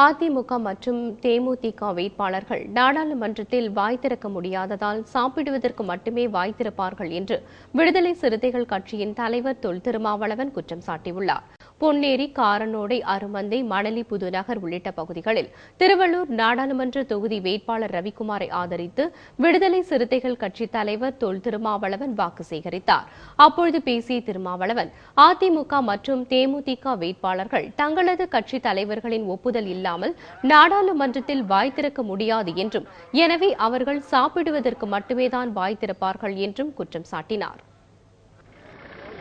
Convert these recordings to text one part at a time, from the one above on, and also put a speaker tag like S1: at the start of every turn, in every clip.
S1: அதிமுக மற்றும் தேமுதிக வேட்பாளர்கள் நாடாளுமன்றத்தில் வாய் திறக்க முடியாததால் சாப்பிடுவதற்கு மட்டுமே வாய் திறப்பார்கள் என்று விடுதலை சிறுத்தைகள் கட்சியின் தலைவர் தொல் திருமாவளவன் குற்றம் சாட்டியுள்ளார். பொன்னேரி காரனோடை அருமந்தை மணலி புதுநகர் உள்ளிட்ட பகுதிகளில் திருவள்ளூர் நாடாளுமன்ற தொகுதி வேட்பாளர் ரவிக்குமாரை ஆதரித்து விடுதலை சிறுத்தைகள் கட்சி தலைவர் தொல் திருமாவளவன் வாக்கு சேகரித்தார். அப்பொழுது பேசிய திருமாவளவன் அதிமுக மற்றும் தேமுதிக வேட்பாளர்கள் தங்களது கட்சி தலைவர்களின் ஒப்புதல் இல்லாமல் நாடாளுமன்றத்தில் வாய் திறக்க முடியாது என்றும் எனவே அவர்கள் சாப்பிடுவதற்கு மட்டுமேதான் வாய் திறப்பார்கள் என்றும் குற்றம் சாட்டினார்.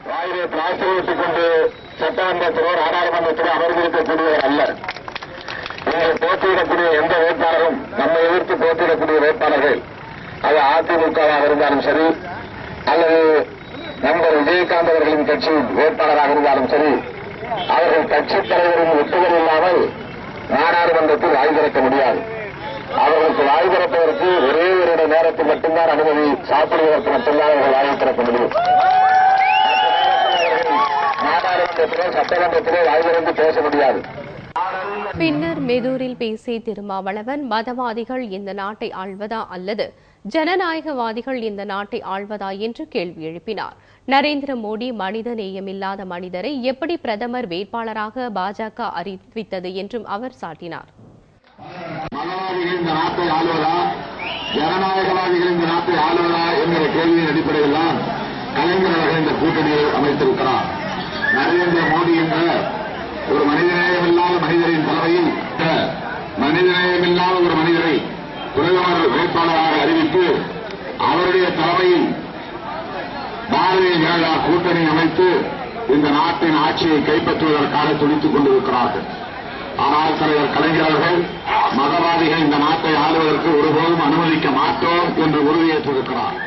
S2: வாயிலை பிளாஸ்டர் வைத்துக் கொண்டு சட்டமன்றத்திலோ நாடாளுமன்றத்திலோ அமர்ந்திருக்கக்கூடியவர் அல்ல நீங்கள் போட்டியிடக்கூடிய எந்த வேட்பாளரும் நம்மை எதிர்த்து போட்டியிடக்கூடிய வேட்பாளர்கள் அது அதிமுகவாக இருந்தாலும் சரி அல்லது நண்பர் விஜயகாந்த் அவர்களின் கட்சி வேட்பாளராக இருந்தாலும் சரி அவர்கள் கட்சித் தலைவரின் ஒப்புதல் இல்லாமல் நாடாளுமன்றத்தில் வாய் திறக்க முடியாது. அவர்களுக்கு வாய் திறப்பதற்கு ஒரே ஒரு நேரத்தில் மட்டும்தான் அனுமதி சாப்பிடுவதற்கு மட்டும்தான் அவர்கள் வாய் திறக்க முடியும். நாடாளுமன்றத்திலே சட்டமன்றத்திலே வாய் திறந்து பேச முடியாது.
S1: பின்னர் மெதூரில் பேசிய திருமாவளவன் மதவாதிகள் இந்த நாட்டை ஆள்வதா அல்லது ஜனநாயகவாதிகள் இந்த நாட்டை ஆள்வதா? என்று கேள்வி எழுப்பினார். நரேந்திர மோடி மனித நேயமில்லாத மனிதரை எப்படி பிரதமர் வேட்பாளராக பாஜக அறிவித்தது? என்றும் அவர் சாட்டினார்.
S2: ஜனநாயகவாதிகள் இந்த நாட்டை ஆளுவதா? என்கிற கேள்வியின் அடிப்படையில் தான் கலைஞர் அவர்கள் இந்த கூட்டணியை அமைத்திருக்கிறார். நரேந்திர மோடி என்ற ஒரு மனிதநேயமில்லாத மனிதரின் தலைமையில் மனிதநேயமில்லாத ஒரு மனிதரை பிரதமர் வேட்பாளராக அறிவித்து அவருடைய தலைமையில் பாரதிய ஜனதா கூட்டணி அமைத்து இந்த நாட்டின் ஆட்சியை கைப்பற்றுவதற்காக துணித்துக் கொண்டிருக்கிறார்கள். ஆனால் தலைவர் கலைஞர்கள் மதவாதிகள் இந்த நாட்டை ஆளுவதற்கு ஒருபோதும் அனுமதிக்க மாட்டோம் என்று உறுதியேற்றிருக்கிறார்.